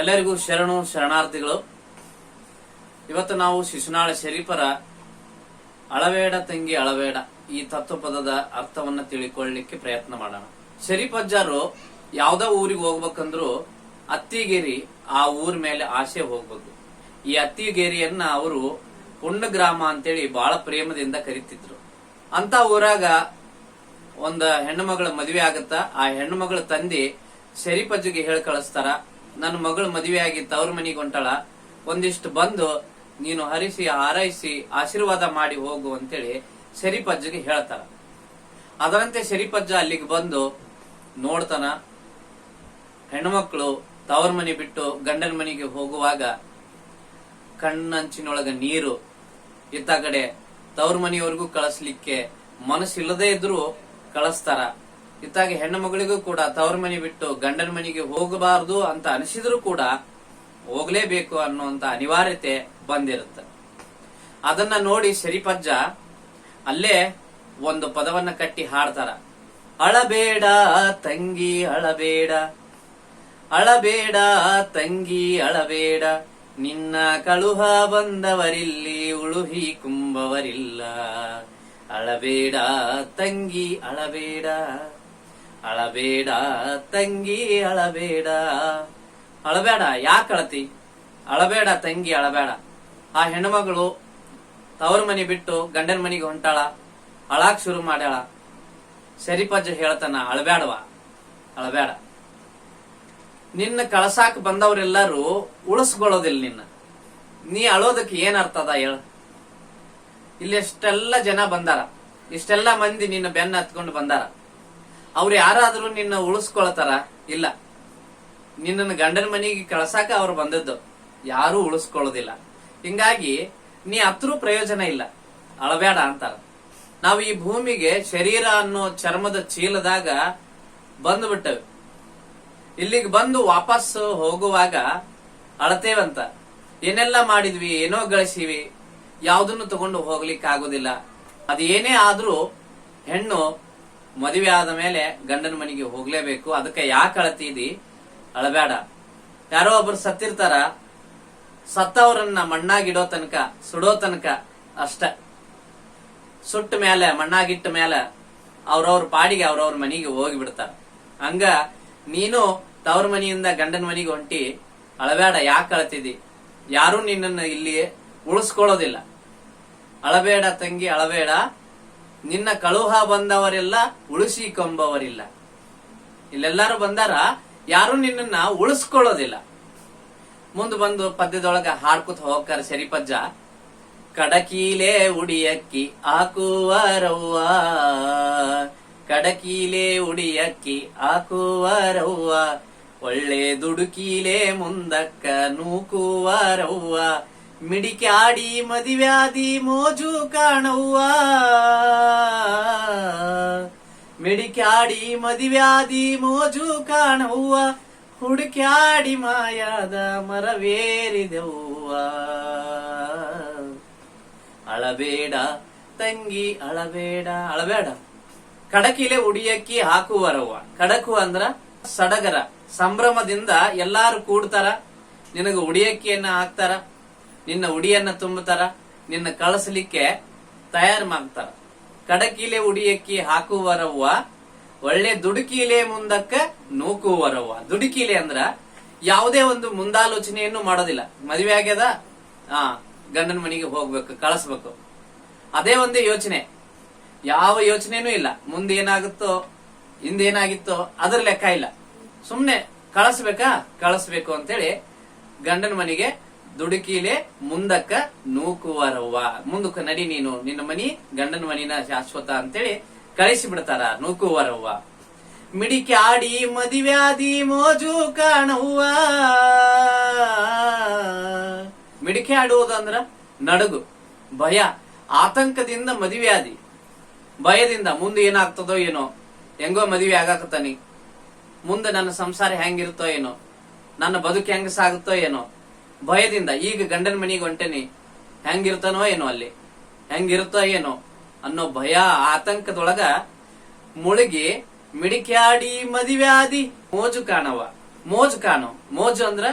ಎಲ್ಲರಿಗೂ ಶರಣು ಶರಣಾರ್ಥಿಗಳು. ಇವತ್ತು ನಾವು ಶಿಶುನಾಳ ಶರೀಫರ ಅಳಬೇಡ ತಂಗಿ ಅಳಬೇಡ ಈ ತತ್ವ ಪದದ ಅರ್ಥವನ್ನ ತಿಳಿಕೊಳ್ಳಿಕ್ಕೆ ಪ್ರಯತ್ನ ಮಾಡೋಣ. ಶರೀಫ್ ಅಜ್ಜಾರು ಯಾವ್ದೋ ಊರಿಗೆ ಹೋಗ್ಬೇಕಂದ್ರು ಅತ್ತಿಗೇರಿ ಆ ಊರ್ ಮೇಲೆ ಆಸೆ ಹೋಗ್ಬೇಕು. ಈ ಅತ್ತಿಗೇರಿಯನ್ನ ಅವರು ಪುಂಡ ಗ್ರಾಮ ಅಂತೇಳಿ ಬಹಳ ಪ್ರೇಮದಿಂದ ಕರಿತಿದ್ರು. ಅಂತ ಊರಾಗ ಒಂದ ಹೆಣ್ಣು ಮಗಳ ಮದುವೆ ಆಗತ್ತ, ಆ ಹೆಣ್ಣು ಮಗಳ ತಂದೆ ಶರೀಫಜ್ಜಿಗೆ ಹೇಳಿ ಕಳಿಸ್ತಾರ ನನ್ನ ಮಗಳು ಮದುವೆ ಆಗಿ ತವ್ರ ಮನೆಗೆ ಹೊಂಟಾಳ. ಒಂದಿಷ್ಟು ಬಂದು ನೀನು ಹರಿಸಿ, ಹಾರೈಸಿ, ಆಶೀರ್ವಾದ ಮಾಡಿ ಹೋಗು ಅಂತೇಳಿ ಶರೀಫಜ್ಜಿಗೆ ಹೇಳ್ತಾರ ಅದರಂತೆ ಶರೀಫಜ್ಜ ಅಲ್ಲಿಗೆ ಬಂದು ನೋಡ್ತಾನ. ಹೆಣ್ಮಕ್ಳು ತವರ್ ಮನೆ ಬಿಟ್ಟು ಗಂಡನ ಮನೆಗೆ ಹೋಗುವಾಗ ಕಣ್ಣಂಚಿನೊಳಗ ನೀರು ಇತ್ತ ಕಡೆ ತವ್ರ ಮನೆಯವರೆಗೂ ಕಳಿಸ್ಲಿಕ್ಕೆ ಮನಸ್ಸಿಲ್ಲದೆ ಇದ್ರು ಕಳಿಸ್ತಾರ. ಇತ್ತಾಗ ಹೆಣ್ಣು ಮಗಳಿಗೂ ಕೂಡ ತವರ ಮನೆ ಬಿಟ್ಟು ಗಂಡನ ಮನೆಗೆ ಹೋಗಬಾರದು ಅಂತ ಅನಿಸಿದ್ರು ಕೂಡ ಹೋಗ್ಲೇಬೇಕು ಅನ್ನುವಂತ ಅನಿವಾರ್ಯತೆ ಬಂದಿರುತ್ತೆ. ಅದನ್ನ ನೋಡಿ ಸರಿಪಜ್ಜ ಅಲ್ಲೇ ಒಂದು ಪದವನ್ನ ಕಟ್ಟಿ ಹಾಡ್ತಾರ. ಅಳಬೇಡ ತಂಗಿ, ಅಳಬೇಡ. ಅಳಬೇಡ ತಂಗಿ, ಅಳಬೇಡ. ನಿನ್ನ ಕಳುಹ ಬಂದವರಿಲ್ಲಿ ಉಳುಹಿ ಕುಂಬವರಿಲ್ಲ. ಅಳಬೇಡ ತಂಗಿ, ಅಳಬೇಡ. ಅಳಬೇಡ ತಂಗಿ, ಅಳಬೇಡ. ಅಳಬೇಡ, ಯಾಕೆ ಅಳತಿ? ಅಳಬೇಡ ತಂಗಿ, ಅಳಬೇಡ. ಆ ಹೆಣ್ಮಗಳು ತವರ ಮನೆ ಬಿಟ್ಟು ಗಂಡನ ಮನೆಗೆ ಹೊಂಟಾಳ, ಅಳಾಕ್ ಶುರು ಮಾಡ್ಯಾಳ. ಸರಿಪಜ್ಜ ಹೇಳ್ತಾನ ಅಳಬೇಡವಾ ಅಳಬೇಡ ನಿನ್ನ ಕಳಸಾಕ್ ಬಂದವರೆಲ್ಲರೂ ಉಳಿಸ್ಕೊಳ್ಳೋದಿಲ್ಲ ನಿನ್ನ. ನೀ ಅಳೋದಕ್ಕೆ ಏನ್ ಅರ್ಥ ಅದ ಹೇಳ. ಇಲ್ಲಿ ಎಷ್ಟೆಲ್ಲ ಜನ ಬಂದಾರ, ಇಷ್ಟೆಲ್ಲ ಮಂದಿ ನಿನ್ನ ಬೆನ್ನ ಹತ್ಕೊಂಡು ಬಂದಾರ. ಅವ್ರು ಯಾರಾದ್ರೂ ನಿನ್ನ ಉಳಿಸ್ಕೊಳತಾರ? ಇಲ್ಲ. ನಿನ್ನ ಗಂಡನ ಮನೆಗೆ ಕಳ್ಸಾಕ ಅವ್ರು ಬಂದದ್ದು. ಯಾರು ಉಳಿಸ್ಕೊಳ್ಳೋದಿಲ್ಲ. ಹಿಂಗಾಗಿ, ನೀ ಹತ್ರೂ ಪ್ರಯೋಜನ ಇಲ್ಲ. ಅಳಬೇಡ ಅಂತಾರ. ನಾವು ಈ ಭೂಮಿಗೆ ಶರೀರ ಅನ್ನೋ ಚರ್ಮದ ಚೀಲದಾಗ ಬಂದ್ಬಿಟ್ಟವಿ. ಇಲ್ಲಿಗೆ ಬಂದು ವಾಪಸ್ ಹೋಗುವಾಗ ಅಳತೇವಂತ. ಏನೆಲ್ಲ ಮಾಡಿದ್ವಿ, ಏನೋ ಗಳಿಸೀವಿ, ಯಾವುದನ್ನು ತಗೊಂಡು ಹೋಗ್ಲಿಕ್ಕೆ ಆಗೋದಿಲ್ಲ ಅದೇನೇ ಆದ್ರೂ ಹೆಣ್ಣು ಮದುವೆ ಆದ ಮೇಲೆ ಗಂಡನ ಮನೆಗೆ ಹೋಗ್ಲೇಬೇಕು. ಅದಕ್ಕೆ ಯಾಕೆ ಅಳತಿದಿ ಅಳಬೇಡ ಯಾರೋ ಒಬ್ರು ಸತ್ತಿರ್ತಾರ, ಸತ್ತವರನ್ನ ಮಣ್ಣಾಗಿಡೋ ತನಕ, ಸುಡೋ ತನಕ ಅಷ್ಟ. ಸುಟ್ಟ ಮೇಲೆ, ಮಣ್ಣಾಗಿಟ್ಟ ಮೇಲೆ ಅವ್ರವ್ರ ಪಾಡಿಗೆ ಅವ್ರವ್ರ ಮನೆಗೆ ಹೋಗಿ ಬಿಡ್ತಾರ. ಹಂಗ ನೀನು ತವ್ರ ಮನೆಯಿಂದ ಗಂಡನ ಮನೆಗೆ ಹೊಂಟಿ ಅಳಬೇಡ ಯಾಕೆ ಅಳತಿದಿ ಯಾರು ನಿನ್ನನ್ನು ಇಲ್ಲಿ ಉಳಿಸ್ಕೊಳ್ಳೋದಿಲ್ಲ. ಅಳಬೇಡ ತಂಗಿ, ಅಳಬೇಡ. ನಿನ್ನ ಕಳುಹ ಬಂದವರೆಲ್ಲ ಉಳಿಸಿಕೊಂಬವರಿಲ್ಲ. ಇಲ್ಲೆಲ್ಲಾರು ಬಂದಾರ, ಯಾರು ನಿನ್ನ ಉಳಿಸ್ಕೊಳ್ಳೋದಿಲ್ಲ. ಮುಂದೆ ಬಂದು ಪದ್ಯದೊಳಗ ಹಾಡ್ಕೊತ ಹೋಗ್ತಾರೆ ಸರಿಪಜ್ಜ. ಕಡಕೀಲೆ ಉಡಿಯಕ್ಕಿ ಹಾಕುವರವ್ವ ಕಡಕೀಲೆ ಉಡಿಯಕ್ಕಿ ಹಾಕುವರವ್ವ ಒಳ್ಳೆ ದುಡುಕೀಲೆ ಮುಂದಕ್ಕ ನೂಕುವರವ್ವ ಮಿಡಿಕ್ಯಾಡಿ ಮದಿವ್ಯಾದಿ ಮೋಜು ಕಾಣವ್ವ ಆಡಿ ಮದಿವ್ಯಾದಿ ಮೋಜು ಕಾಣವ್ವ ಹುಡುಕ್ಯಾಡಿ ಮಾಯಾದ ಮರವೇರಿದೆವ್ವ. ಅಳಬೇಡ ತಂಗಿ, ಅಳಬೇಡ ಅಳಬೇಡ. ಕಡಕಿಲೆ ಉಡಿಯಕ್ಕಿ ಹಾಕುವರವ್ವ. ಕಡಕು ಅಂದ್ರ ಸಡಗರ. ಸಂಭ್ರಮದಿಂದ ಎಲ್ಲಾರು ಕೂಡ್ತಾರ. ನಿನಗ ಉಡಿಯಕ್ಕಿಯನ್ನ ಹಾಕ್ತಾರ. ನಿನ್ನ ಉಡಿಯನ್ನ ತುಂಬುತ್ತಾರ ನಿನ್ನ ಕಳಿಸ್ಲಿಕ್ಕೆ ತಯಾರು ಮಾಡ್ತಾರ. ಕಡಕಿಲೆ ಉಡಿಯಕ್ಕಿ ಹಾಕುವರವ್ವ, ಒಳ್ಳೆ ದುಡುಕಿಲೆ ಮುಂದಕ್ಕ ನೂಕುವರವ್ವ. ದುಡುಕಿಲೆ ಅಂದ್ರ ಯಾವುದೇ ಒಂದು ಮುಂದಾಲೋಚನೆಯನ್ನು ಮಾಡೋದಿಲ್ಲ. ಮದುವೆ ಆಗ್ಯದ, ಆ, ಗಂಡನ ಮನೆಗೆ ಹೋಗ್ಬೇಕು, ಕಳಿಸ್ಬೇಕು. ಅದೇ ಒಂದೇ ಯೋಚನೆ. ಯಾವ ಯೋಚನೆನೂ ಇಲ್ಲ. ಮುಂದೆ ಏನಾಗುತ್ತೋ, ಹಿಂದೇನಾಗಿತ್ತೋ, ಅದ್ರ ಲೆಕ್ಕ ಇಲ್ಲ. ಸುಮ್ನೆ ಕಳಿಸ್ಬೇಕಾ? ಕಳಿಸ್ಬೇಕು ಅಂತೇಳಿ ಗಂಡನ ಮನೆಗೆ ದುಡುಕಿಲೆ ಮುಂದಕ್ಕ ನೂಕುವರವ್ವ. ಮುಂದಕ್ಕ ನಡಿ ನೀನು, ನಿನ್ನ ಮನಿ, ಗಂಡನ ಮನಿನ ಶಾಶ್ವತ ಅಂತೇಳಿ ಕಳಿಸಿ ಬಿಡ್ತಾರ ನೂಕುವರವ್ವ. ಮಿಡಿಕೆ ಆಡಿ ಮದಿವ್ಯಾದಿ ಮೋಜು ಕಾಣವ್ವ. ಮಿಡಿಕೆ ಆಡುವುದಂದ್ರ ನಡುಗು, ಭಯ, ಆತಂಕದಿಂದ ಮದುವೆಯಾದಿ. ಭಯದಿಂದ ಮುಂದೆ ಏನಾಗ್ತದೋ ಏನೋ, ಹೆಂಗೋ ಮದುವೆ ಆಗಾಕತ್ತಾನಿ. ಮುಂದೆ ನನ್ನ ಸಂಸಾರ ಹೆಂಗಿರುತ್ತೋ ಏನೋ, ನನ್ನ ಬದುಕು ಹೆಂಗ ಸಾಗುತ್ತೋ ಏನೋ ಭಯದಿಂದ, ಈಗ ಗಂಡನ ಮನೆಗೆ ಹೊಂಟೇನಿ. ಹೆಂಗಿರ್ತಾನೋ ಏನೋ ಅಲ್ಲಿ. ಹೆಂಗಿರುತ್ತೋ ಏನೋ ಅನ್ನೋ ಭಯ, ಆತಂಕದೊಳಗ ಮುಳುಗಿ ಮಿಡಿಕ್ಯಾಡಿ ಮದಿವ್ಯಾದಿ. ಮೋಜು ಕಾಣವ. ಮೋಜು ಕಾಣೋ. ಮೋಜು ಅಂದ್ರ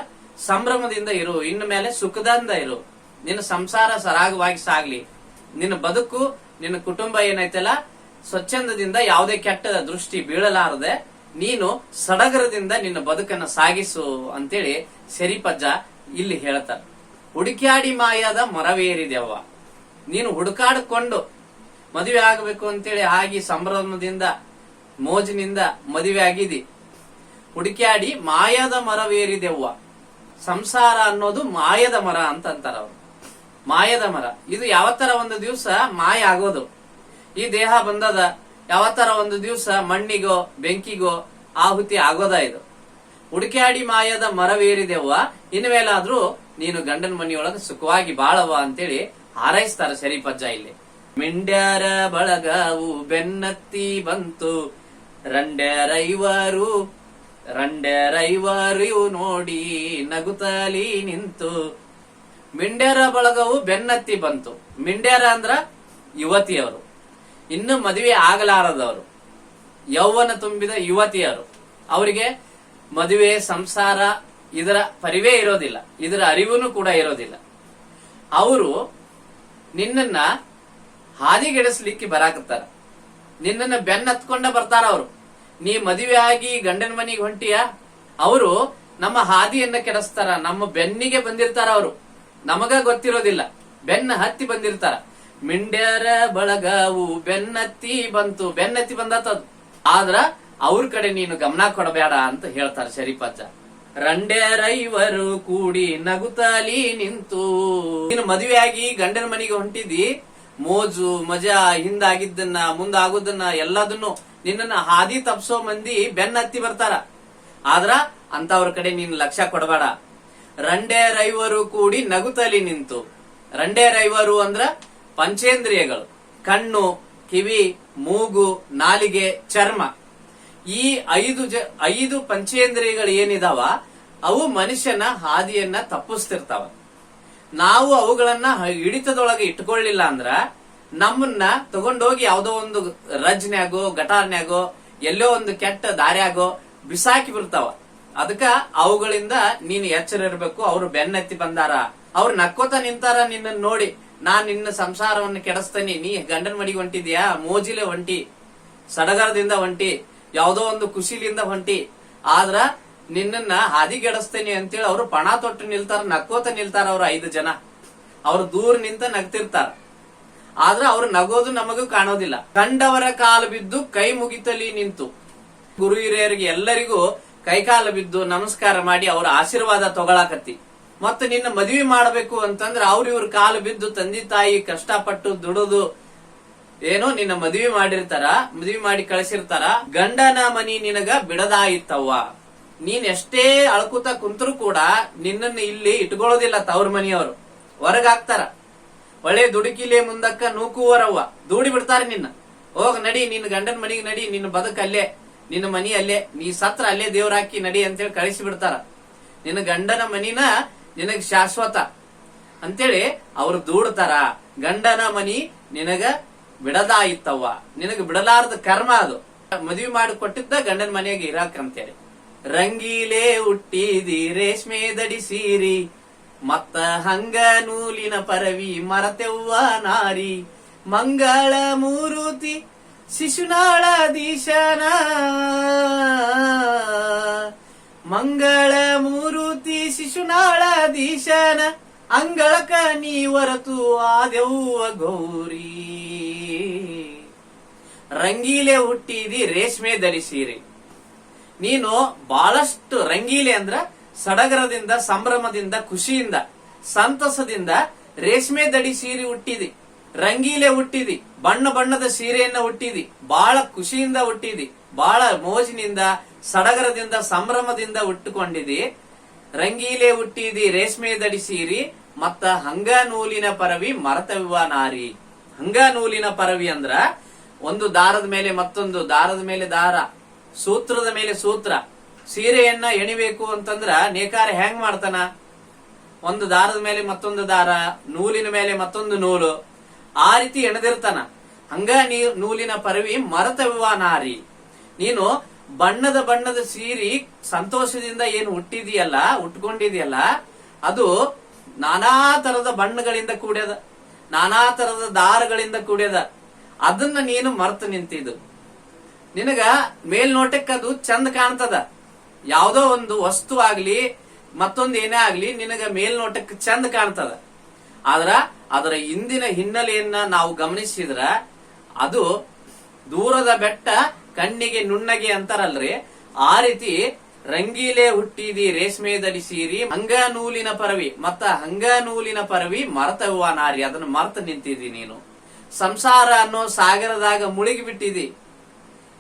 ಸಂಭ್ರಮದಿಂದ ಇರು. ಇನ್ನು ಮೇಲೆ ಸುಖದಿಂದ ಇರು. ನಿನ್ನ ಸಂಸಾರ ಸರಾಗವಾಗಿ ಸಾಗ್ಲಿ. ನಿನ್ನ ಬದುಕು, ನಿನ್ನ ಕುಟುಂಬ ಏನೈತಲ್ಲ, ಸ್ವಚ್ಛಂದದಿಂದ ಯಾವುದೇ ಕೆಟ್ಟ ದೃಷ್ಟಿ ಬೀಳಲಾರದೆ, ನೀನು ಸಡಗರದಿಂದ ನಿನ್ನ ಬದುಕನ್ನ ಸಾಗಿಸು ಅಂತೇಳಿ ಸರಿಪಜ್ಜ ಇಲ್ಲಿ ಹೇಳ್ತಾರೆ ಹುಡುಕ್ಯಾಡಿ ಮಾಯದ ಮರವೇರಿದೆವ್ವ. ನೀನು ಹುಡುಕಾಡಿಕೊಂಡು ಮದುವೆ ಆಗಬೇಕು ಅಂತೇಳಿ ಆಗಿ ಸಂಭ್ರಮದಿಂದ, ಮೋಜಿನಿಂದ ಮದುವೆ ಆಗಿದಿ. ಹುಡುಕ್ಯಾಡಿ ಮಾಯದ ಮರವೇರಿದೆವ್ವ. ಸಂಸಾರ ಅನ್ನೋದು ಮಾಯದ ಮರ ಅಂತ ಅಂತಾರ ಅವರು. ಮಾಯದ ಮರ. ಇದು ಯಾವತ್ತರ ಒಂದು ದಿವಸ ಮಾಯ ಆಗೋದು. ಈ ದೇಹ ಬಂದದ ಯಾವತ್ತರ ಒಂದು ದಿವಸ ಮಣ್ಣಿಗೋ, ಬೆಂಕಿಗೋ ಆಹುತಿ ಆಗೋದ ಇದು? ಹುಡುಕ್ಯಾಡಿ ಮಾಯದ ಮರವೇರಿದೆವ್ವ. ಇನ್ಮೇಲಾದ್ರೂ ನೀನು ಗಂಡನ ಮನೆಯೊಳಗ ಸುಖವಾಗಿ ಬಾಳವ ಅಂತೇಳಿ ಹಾರೈಸ್ತಾರ ಶರೀಫಜ್ಜ ಇಲ್ಲಿ. ಮಿಂಡ್ಯಾರ ಬಳಗವು ಬೆನ್ನತ್ತಿ ಬಂತು. ರಂಡ್ಯಾರೈವರು ರಂಡ್ಯಾರೈವರು ನೋಡಿ ನಗುತಲಿ ನಿಂತು. ಮಿಂಡ್ಯಾರ ಬಳಗವು ಬೆನ್ನತ್ತಿ ಬಂತು. ಮಿಂಡ್ಯಾರ ಅಂದ್ರ ಯುವತಿಯವರು. ಇನ್ನು ಮದುವೆ ಆಗಲಾರದವರು. ಯೌವನ ತುಂಬಿದ ಯುವತಿಯರು. ಅವರಿಗೆ ಮದುವೆ, ಸಂಸಾರ, ಇದರ ಪರಿವೇ ಇರೋದಿಲ್ಲ. ಇದರ ಅರಿವುನು ಕೂಡ ಇರೋದಿಲ್ಲ. ಅವರು ನಿನ್ನನ್ನ ಹಾದಿಗೆಡಿಸ್ಲಿಕ್ಕೆ ಬರಾಕತ್ತಾರ. ನಿನ್ನನ್ನ ಬೆನ್ನ ಹತ್ಕೊಂಡ ಬರ್ತಾರ ಅವರು. ನೀ ಮದುವೆ ಆಗಿ ಗಂಡನ ಮನೆಗೆ ಹೊಂಟಿಯ? ಅವರು ನಮ್ಮ ಹಾದಿಯನ್ನ ಕೆಡಿಸ್ತಾರ, ನಮ್ಮ ಬೆನ್ನಿಗೆ ಬಂದಿರ್ತಾರ ಅವರು. ನಮಗ ಗೊತ್ತಿರೋದಿಲ್ಲ. ಬೆನ್ನ ಹತ್ತಿ ಬಂದಿರ್ತಾರ. ಮಿಂಡ್ಯರ ಬಳಗವು ಬೆನ್ನತ್ತಿ ಬಂತು. ಬೆನ್ನತ್ತಿ ಬಂದತ್ತದು ಆದ್ರ ಅವ್ರ ಕಡೆ ನೀನು ಗಮನ ಕೊಡಬೇಡ ಅಂತ ಹೇಳ್ತಾರೆ ಶರೀಫಜ್ಜ. ರಂಡೇರೈವರು ಕೂಡಿ ನಗುತಾಲಿ ನಿಂತು. ನೀನು ಮದುವೆಯಾಗಿ ಗಂಡನ ಮನೆಗೆ ಹೊಂಟಿದಿ. ಮೋಜು, ಮಜಾ, ಹಿಂದಾಗಿದ್ದನ್ನ, ಮುಂದಾಗುದನ್ನ ಎಲ್ಲದನ್ನು ನಿನ್ನನ್ನ ಹಾದಿ ತಪ್ಸೋ ಮಂದಿ ಬೆನ್ನ ಹತ್ತಿ ಬರ್ತಾರ. ಆದ್ರ ಅಂತವ್ರ ಕಡೆ ನೀನು ಲಕ್ಷ್ಯ ಕೊಡಬೇಡ. ರಂಡೇರೈವರು ಕೂಡಿ ನಗುತಲಿ ನಿಂತು. ರಂಡೇರೈವರು ಅಂದ್ರ ಪಂಚೇಂದ್ರಿಯಗಳು. ಕಣ್ಣು, ಕಿವಿ, ಮೂಗು, ನಾಲಿಗೆ, ಚರ್ಮ. ಈ ಐದು ಜ, ಐದು ಪಂಚೇಂದ್ರಿಯಗಳು ಏನಿದಾವ? ಅವು ಮನುಷ್ಯನ ಹಾದಿಯನ್ನ ತಪ್ಪಿಸ್ತಿರ್ತಾವ. ನಾವು ಅವುಗಳನ್ನ ಹಿಡಿತದೊಳಗೆ ಇಟ್ಕೊಳ್ಳಿಲ್ಲ ಅಂದ್ರ ನಮ್ಮನ್ನ ತಗೊಂಡೋಗಿ ಯಾವ್ದೋ ಒಂದು ರಜ್ನ್ಯಾಗೋ, ಗಟಾರ್ನ್ಯಾಗೋ, ಎಲ್ಲೋ ಒಂದು ಕೆಟ್ಟ ದಾರ್ಯಾಗೋ ಬಿಸಾಕಿ ಬಿಡ್ತಾವ. ಅದಕ್ಕ ಅವುಗಳಿಂದ ನೀನು ಎಚ್ಚರ ಇರ್ಬೇಕು, ಅವ್ರು ಬೆನ್ನೆತ್ತಿ ಬಂದಾರ. ಅವ್ರು ನಕ್ಕೋತ ನಿಂತಾರ ನಿನ್ನ ನೋಡಿ. ನಾನ್ ನಿನ್ನ ಸಂಸಾರವನ್ನು ಕೆಡಿಸ್ತೇನೆ. ನೀ ಗಂಡನ ಮಡಿಗೆ ಹೊಂಟಿದ್ಯಾ ಮೋಜಿಲೆ ಹೊಂಟಿ ಸಡಗರದಿಂದ ಹೊಂಟಿ ಯಾವ್ದೋ ಒಂದು ಖುಷಿಲಿಂದ ಹೊಂಟಿ. ಆದ್ರ ನಿನ್ನನ್ನ ಹಾದಿಗೆಡಿಸ್ತೇನೆ ಅಂತೇಳಿ ಅವ್ರು ಪಣ ತೊಟ್ಟು ನಿಲ್ತಾರ, ನಕ್ಕೋತ ನಿಲ್ತಾರ ಅವ್ರ ಐದು ಜನ. ಅವ್ರು ದೂರ ನಿಂತ ನಗ್ತಿರ್ತಾರ. ಆದ್ರ ಅವ್ರು ನಗೋದು ನಮಗೂ ಕಾಣೋದಿಲ್ಲ. ಕಂಡವರ ಕಾಲು ಬಿದ್ದು ಕೈ ಮುಗಿತಲಿ ನಿಂತು. ಗುರು ಹಿರಿಯರಿಗೆ ಎಲ್ಲರಿಗೂ ಕೈಕಾಲು ಬಿದ್ದು ನಮಸ್ಕಾರ ಮಾಡಿ ಅವರ ಆಶೀರ್ವಾದ ತಗೊಳಕತ್ತಿ. ಮತ್ತೆ ನಿನ್ನ ಮದುವೆ ಮಾಡಬೇಕು ಅಂತಂದ್ರೆ ಅವ್ರ ಇವ್ರ ಕಾಲು ಬಿದ್ದು ತಂದೆ ತಾಯಿ ಕಷ್ಟಪಟ್ಟು ದುಡಿದು ಏನೋ ನಿನ್ನ ಮದುವೆ ಮಾಡಿರ್ತಾರ, ಮದುವೆ ಮಾಡಿ ಕಳಿಸಿರ್ತಾರ, ಗಂಡನ ಮನಿ ನಿನಗ ಬಿಡದಾಯಿತವ್ವ ನೀನ್ ಎಷ್ಟೇ ಅಳ್ಕುತ ಕುಂತರು ಕೂಡ ನಿನ್ನನ್ನ ಇಲ್ಲಿ ಇಟ್ಕೊಳ್ಳೋದಿಲ್ಲ ತವ್ರ ಮನಿಯವರು. ಹೊರಗಾಕ್ತಾರ ಒಳ್ಳೆ ದುಡುಕಿಲೆ ಮುಂದಕ್ಕ ನೂಕುವರವ್ವ. ದೂಡಿ ಬಿಡ್ತಾರ ನಿನ್ನ. ಹೋಗ್ ನಡಿ, ನಿನ್ನ ಗಂಡನ ಮನಿಗೆ ನಡಿ, ನಿನ್ನ ಬದುಕ ಅಲ್ಲೇ, ನಿನ್ನ ಮನಿ ಅಲ್ಲೇ, ನೀ ಸತ್ರ ಅಲ್ಲೇ ದೇವ್ರ ಹಾಕಿ ನಡಿ ಅಂತೇಳಿ ಕಳಿಸಿ ಬಿಡ್ತಾರ. ನಿನ್ನ ಗಂಡನ ಮನಿನ ನಿನಗ್ ಶಾಶ್ವತ. ಅಂತೇಳಿ ಅವ್ರು ದೂಡ್ತಾರ. ಗಂಡನ ಮನಿ ನಿನಗ ಬಿಡದಾಯಿತ್ತವ್ವ ನಿನಗೆ ಬಿಡಲಾರದ ಕರ್ಮ ಅದು. ಮದ್ವಿ ಮಾಡಿ ಕೊಟ್ಟಿದ್ದ ಗಂಡನ ಮನೆಯಾಗ ಇರಾಕ್ ಅಂತೇಳಿ ರಂಗೀಲೆ ಹುಟ್ಟಿದಿ, ರೇಷ್ಮೆ ದಡಿ ಸೀರಿ ಮತ್ತ ಹಂಗ ನೂಲಿನ ಪರವಿ ಮರತೆವ್ವ ನಾರಿ. ಮಂಗಳ ಮೂರುತಿ, ಶಿಶುನಾಳ ದೀಶನ. ಮಂಗಳ ಮೂರುತಿ, ಶಿಶುನಾಳ ದೀಶನ. ಅಂಗಳಕ ನೀ ಹೊರತು ಆದೆವ್ವ ಗೌರಿ. ರಂಗೀಲೆ ಹುಟ್ಟಿದಿ, ರೇಷ್ಮೆ ಧರಿಸಿರಿ. ನೀನು ಬಹಳಷ್ಟು ರಂಗೀಲೆ ಅಂದ್ರ ಸಡಗರದಿಂದ, ಸಂಭ್ರಮದಿಂದ, ಖುಷಿಯಿಂದ, ಸಂತಸದಿಂದ ರೇಷ್ಮೆ ದಡಿ ಸೀರೆ ಹುಟ್ಟಿದಿ ರಂಗೀಲೆ ಹುಟ್ಟಿದಿ, ಬಣ್ಣ ಬಣ್ಣದ ಸೀರೆಯನ್ನ ಹುಟ್ಟಿದಿ. ಬಹಳ ಖುಷಿಯಿಂದ ಹುಟ್ಟಿದಿ ಬಹಳ ಮೋಜಿನಿಂದ, ಸಡಗರದಿಂದ, ಸಂಭ್ರಮದಿಂದ ಹುಟ್ಟುಕೊಂಡಿದಿ. ರಂಗೀಲೆ ಹುಟ್ಟಿದಿ, ರೇಷ್ಮೆ ದಡಿ ಸೀರಿ, ಮತ್ತ ಹಂಗ ನೂಲಿನ ಪರವಿ ಮರತವಿವ ನಾರಿ. ಹಂಗ ನೂಲಿನ ಪರವಿ ಅಂದ್ರ ಒಂದು ದಾರದ ಮೇಲೆ ಮತ್ತೊಂದು, ದಾರದ ಮೇಲೆ ದಾರ, ಸೂತ್ರದ ಮೇಲೆ ಸೂತ್ರ. ಸೀರೆಯನ್ನ ಎಣಿಬೇಕು ಅಂತಂದ್ರ ನೇಕಾರ ಹೆಂಗ್ ಮಾಡ್ತಾನ? ಒಂದು ದಾರದ ಮೇಲೆ ಮತ್ತೊಂದು ದಾರ, ನೂಲಿನ ಮೇಲೆ ಮತ್ತೊಂದು ನೂಲು. ಆ ರೀತಿ ಎಣದಿರ್ತಾನ. ಹಂಗ ನೀ ನೂಲಿನ ಪರವಿ ಮರತವ್ವ ನಾರಿ. ನೀನು ಬಣ್ಣದ ಬಣ್ಣದ ಸೀರಿ ಸಂತೋಷದಿಂದ ಏನು ಹುಟ್ಟಿದೆಯಲ್ಲ ಉಟ್ಕೊಂಡಿದೆಯಲ್ಲ, ಅದು ನಾನಾ ತರದ ಬಣ್ಣಗಳಿಂದ ಕೂಡ್ಯದ. ನಾನಾ ತರದ ದಾರಗಳಿಂದ ಕೂಡ್ಯದ. ಅದನ್ನ ನೀನು ಮರೆತು ನಿಂತಿದ್ದು. ನಿನಗ ಮೇಲ್ನೋಟಕ್ಕೆ ಅದು ಚಂದ ಕಾಣ್ತದ. ಯಾವುದೋ ಒಂದು ವಸ್ತು ಆಗ್ಲಿ, ಮತ್ತೊಂದು ಏನೇ ಆಗ್ಲಿ, ನಿನಗ ಮೇಲ್ನೋಟಕ್ಕೆ ಚಂದ ಕಾಣ್ತದ. ಆದ್ರ ಅದರ ಹಿಂದಿನ ಹಿನ್ನೆಲೆಯನ್ನ ನಾವು ಗಮನಿಸಿದ್ರ, ಅದು ದೂರದ ಬೆಟ್ಟ ಕಣ್ಣಿಗೆ ನುಣ್ಣಗೆ ಅಂತಾರಲ್ರಿ. ಆ ರೀತಿ ರಂಗೀಲೆ ಹುಟ್ಟಿದಿ ರೇಷ್ಮೆ ಧರಿಸಿರಿ ಹಂಗ ನೂಲಿನ ಪರವಿ. ಮತ್ತ ಹಂಗ ನೂಲಿನ ಪರವಿ ಮರತವ್ವ ನಾರಿ. ಅದನ್ನ ಮರ್ತ ನಿಂತಿದಿ ನೀನು. ಸಂಸಾರ ಅನ್ನೋ ಸಾಗರದಾಗ ಮುಳುಗಿ ಬಿಟ್ಟಿದಿ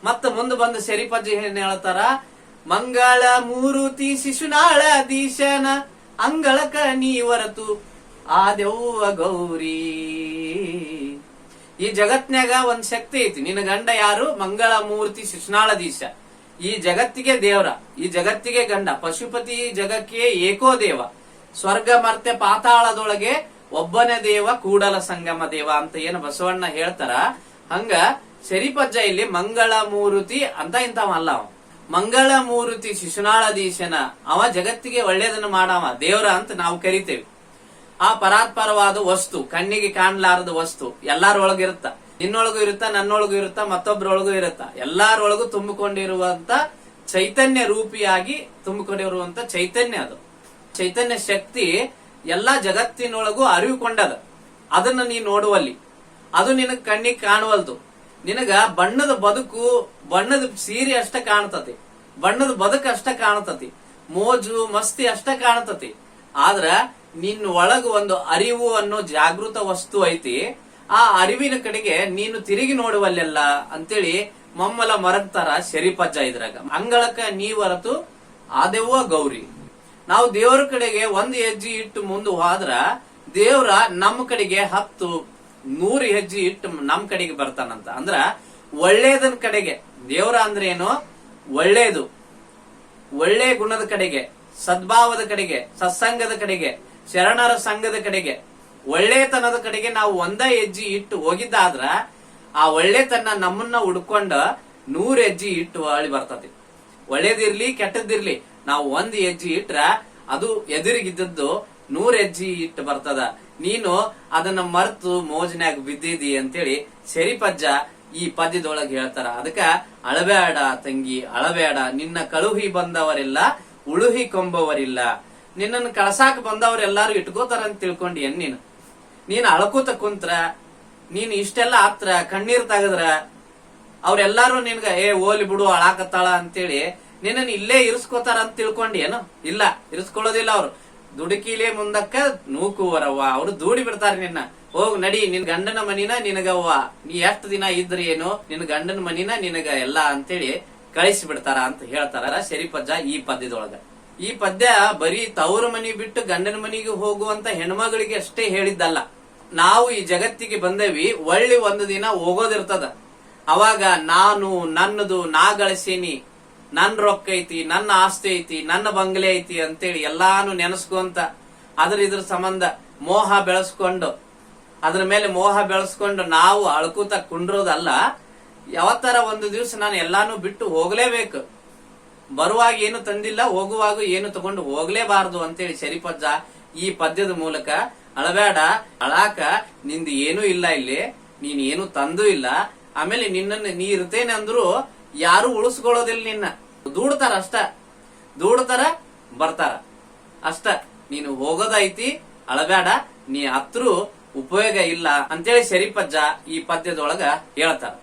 ಮತ್ತ ಮುಂದೆ ಬಂದು ಸೆರಿಪಜ್ಜಿ ಏನ್ ಹೇಳ್ತಾರ? ಮಂಗಳ ಮೂರುತಿ ಶಿಶುನಾಳ ದೀಶನ, ಅಂಗಳಕ ನೀ ಹೊರತು ಆದೆವ್ವ ಗೌರಿ. ಈ ಜಗತ್ನಾಗ ಒಂದ್ ಶಕ್ತಿ ಐತಿ. ನಿನ್ನ ಗಂಡ ಯಾರು? ಮಂಗಳ ಮೂರ್ತಿ ಶಿಶುನಾಳ ದೀಶ. ಈ ಜಗತ್ತಿಗೆ ದೇವ್ರ, ಈ ಜಗತ್ತಿಗೆ ಗಂಡ. ಪಶುಪತಿ ಜಗಕ್ಕೆ ಏಕೋ ದೇವ. ಸ್ವರ್ಗ ಮರ್ತೆ ಪಾತಾಳದೊಳಗೆ ಒಬ್ಬನೇ ದೇವ, ಕೂಡಲ ಸಂಗಮ ದೇವ ಅಂತ ಏನು ಬಸವಣ್ಣ ಹೇಳ್ತಾರ. ಹಂಗ ಸರಿಪಜ್ಜ ಇಲ್ಲಿ ಮಂಗಳ ಮೂರುತಿ ಅಂತ ಇಂಥವ ಅಲ್ಲ ಅವ. ಮಂಗಳ ಮೂರುತಿ ಶಿಶುನಾಳಧೀಶನ, ಅವ ಜಗತ್ತಿಗೆ ಒಳ್ಳೇದನ್ನು ಮಾಡವ, ದೇವರ ಅಂತ ನಾವು ಕರಿತೇವೆ. ಆ ಪರಾತ್ಪರವಾದ ವಸ್ತು, ಕಣ್ಣಿಗೆ ಕಾಣಲಾರದ ವಸ್ತು, ಎಲ್ಲಾರೊಳಗಿರುತ್ತ. ನಿನ್ನೊಳಗೂ ಇರುತ್ತ, ನನ್ನೊಳಗೂ ಇರುತ್ತ ಮತ್ತೊಬ್ಬರೊಳಗೂ ಇರುತ್ತ. ಎಲ್ಲಾರೊಳಗೂ ತುಂಬಿಕೊಂಡಿರುವಂತ ಚೈತನ್ಯ ರೂಪಿಯಾಗಿ ತುಂಬಿಕೊಂಡಿರುವಂತ ಚೈತನ್ಯ ಅದು. ಚೈತನ್ಯ ಶಕ್ತಿ ಎಲ್ಲಾ ಜಗತ್ತಿನೊಳಗೂ ಅರಿವುಕೊಂಡದ ಅದನ್ನ ನೀ ನೋಡುವಲ್ಲಿ. ಅದು ನಿನಗ್ ಕಣ್ಣಿಗೆ ಕಾಣುವಲ್ದು. ನಿನಗ ಬಣ್ಣದ ಬದುಕು, ಬಣ್ಣದ ಸೀರೆ ಅಷ್ಟ ಕಾಣ್ತತಿ. ಬಣ್ಣದ ಬದುಕು ಅಷ್ಟ ಕಾಣ್ತತಿ. ಮೋಜು, ಮಸ್ತಿ ಅಷ್ಟ ಕಾಣ್ತತಿ. ಆದ್ರ ನಿನ್ನ ಒಳಗ ಒಂದು ಅರಿವು ಅನ್ನೋ ಜಾಗೃತ ವಸ್ತು ಐತಿ. ಆ ಅರಿವಿನ ಕಡೆಗೆ ನೀನು ತಿರುಗಿ ನೋಡುವಲ್ಲೆಲ್ಲ ಅಂತೇಳಿ ಮಮ್ಮಲ ಮರಗ್ತಾರ ಶರೀಪಜ್ಜ ಇದ್ರಾಗ. ಅಂಗಳಕ ನೀ ಹೊರತು ಆದೆವ್ವ ಗೌರಿ. ನಾವು ದೇವರ ಕಡೆಗೆ ಒಂದು ಹೆಜ್ಜೆ ಇಟ್ಟು ಮುಂದೆ ಹೋದ್ರ ದೇವ್ರ ನಮ್ಮ ಕಡೆಗೆ ಹತ್ತು, ನೂರು ಹೆಜ್ಜೆ ಇಟ್ಟು ನಮ್ಮ ಕಡೆಗೆ ಬರ್ತಾನಂತ. ಅಂದ್ರ ಒಳ್ಳೇದನ್ ಕಡೆಗೆ. ದೇವ್ರ ಅಂದ್ರೆ ಏನು? ಒಳ್ಳೇದು. ಒಳ್ಳೆ ಗುಣದ ಕಡೆಗೆ, ಸದ್ಭಾವದ ಕಡೆಗೆ, ಸತ್ಸಂಗದ ಕಡೆಗೆ, ಶರಣರ ಸಂಘದ ಕಡೆಗೆ, ಒಳ್ಳೆತನದ ಕಡೆಗೆ ನಾವು ಒಂದ ಹೆಜ್ಜೆ ಇಟ್ಟು ಹೋಗಿದ್ದಾದ್ರ ಆ ಒಳ್ಳೆತನ ನಮ್ಮನ್ನ ಹುಡ್ಕೊಂಡ ನೂರ್ ಹೆಜ್ಜೆ ಇಟ್ಟು ಅಳಿ ಬರ್ತತಿ ಒಳ್ಳೇದಿರ್ಲಿ ಕೆಟ್ಟದಿರ್ಲಿ ನಾವು ಒಂದ್ ಹೆಜ್ಜೆ ಇಟ್ರ ಅದು ಎದುರಿಗಿದ್ದದ್ದು ನೂರ್ ಹೆಜ್ಜೆ ಇಟ್ಟು ಬರ್ತದ. ನೀನು ಅದನ್ನ ಮರ್ತು ಮೋಜನ್ಯಾಗ ಬಿದ್ದಿದಿ ಅಂತೇಳಿ ಸರಿಪಜ್ಜ ಈ ಪದ್ಯದೊಳಗೆ ಹೇಳ್ತಾರ. ಅದಕ್ಕ, ಅಳಬೇಡ ತಂಗಿ, ಅಳಬೇಡ. ನಿನ್ನ ಕಳುಹಿ ಬಂದವರೆಲ್ಲ, ಉಳುಹಿ ಕೊಂಬವರಿಲ್ಲ. ನಿನ್ನನ್ನು ಕಳಸಾಕ ಬಂದವರೆಲ್ಲಾರು ಇಟ್ಕೋತಾರ ಅಂತ ತಿಳ್ಕೊಂಡಿ ನೀನು? ನೀನ್ ಅಳ್ಕೋತ ಕುಂತ್ರ, ನೀನ್ ಇಷ್ಟೆಲ್ಲ ಆತ್ರ, ಕಣ್ಣೀರ್ ತಗದ್ರ, ಅವ್ರೆಲ್ಲಾರು ನಿನ್ಗ, ಏ, ಓಲಿ ಬಿಡು, ಅಳಾಕತ್ತಾಳ ಅಂತೇಳಿ ನಿನ್ನನ್ ಇಲ್ಲೇ ಇರಿಸ್ಕೋತಾರ ಅಂತ ತಿಳ್ಕೊಂಡಿ ಏನು? ಇಲ್ಲ, ಇರಿಸ್ಕೊಳ್ಳೋದಿಲ್ಲ ಅವ್ರು. ದುಡುಕಿಲೇ ಮುಂದಕ್ಕ ನೂಕುವರವ್ವ. ಅವ್ರು ದೂಡಿ ಬಿಡ್ತಾರ ನಿನ್ನ. ಹೋಗ್, ನಡಿ, ನಿನ್ ಗಂಡನ ಮನಿನ ನಿನಗವ್ವ. ನೀ ಎಷ್ಟ್ ದಿನ ಇದ್ರಿ ಏನು? ನಿನ್ ಗಂಡನ ಮನಿನ ನಿನಗ ಎಲ್ಲ ಅಂತೇಳಿ ಕಳಿಸಿ ಬಿಡ್ತಾರ ಅಂತ ಹೇಳ್ತಾರ ಶರೀಪಜ್ಜ ಈ ಪದ್ಯದೊಳಗ. ಈ ಪದ್ಯ ಬರೀ ತವ್ರ ಮನಿ ಬಿಟ್ಟು ಗಂಡನ ಮನಿಗೆ ಹೋಗುವಂತ ಹೆಣ್ಮಗಳಿಗೆ ಅಷ್ಟೇ ಹೇಳಿದ್ದಲ್ಲ. ನಾವು ಈ ಜಗತ್ತಿಗೆ ಬಂದೇವಿ, ಒಳ್ಳೆ ಒಂದು ದಿನ ಹೋಗೋದಿರ್ತದ. ಅವಾಗ ನಾನು, ನನ್ನದು, ನಾ ಗಳಿಸೀನಿ. ನನ್ ರೊಕ್ಕ ಐತಿ, ನನ್ನ ಆಸ್ತಿ ಐತಿ, ನನ್ನ ಬಂಗಲೆ ಐತಿ ಅಂತೇಳಿ ಎಲ್ಲಾನು ನೆನೆಸ್ಕೊಂತ ಅದ್ರ ಇದ್ರ ಸಂಬಂಧ ಮೋಹ ಬೆಳೆಸ್ಕೊಂಡು, ಅದ್ರ ಮೇಲೆ ಮೋಹ ಬೆಳೆಸ್ಕೊಂಡು ನಾವು ಅಳ್ಕೂತ ಕುಂಡ್ರೋದಲ್ಲ, ಯಾವತ್ತರ ಒಂದು ದಿವಸ ನಾನು ಎಲ್ಲಾನು ಬಿಟ್ಟು ಹೋಗ್ಲೇಬೇಕು. ಬರುವಾಗ ಏನು ತಂದಿಲ್ಲ, ಹೋಗುವಾಗ ಏನು ತಗೊಂಡು ಹೋಗ್ಲೇಬಾರದು ಅಂತೇಳಿ ಶರೀಪಜ್ಜ ಈ ಪದ್ಯದ ಮೂಲಕ ಅಳಬೇಡ, ಅಳಾಕ, ನಿಂದು ಏನೂ ಇಲ್ಲ ಇಲ್ಲಿ, ನೀನ್ ಏನು ತಂದು ಇಲ್ಲ, ಆಮೇಲೆ ನಿನ್ನನ್ನು ನೀ ಇರ್ತೇನೆ ಅಂದ್ರು ಯಾರು ಉಳಿಸ್ಕೊಳ್ಳೋದಿಲ್ಲ ನಿನ್ನ. ದೂಡ್ತಾರ ಅಷ್ಟ. ದೂಡ್ತಾರ, ಬರ್ತಾರ. ಅಷ್ಟ. ನೀನು ಹೋಗೋದೈತಿ ಅಳಬೇಡ ನೀ ಹತ್ರು ಉಪಯೋಗ ಇಲ್ಲ ಅಂತೇಳಿ ಶರೀಪಜ್ಜ ಈ ಪದ್ಯದೊಳಗ ಹೇಳ್ತಾರ.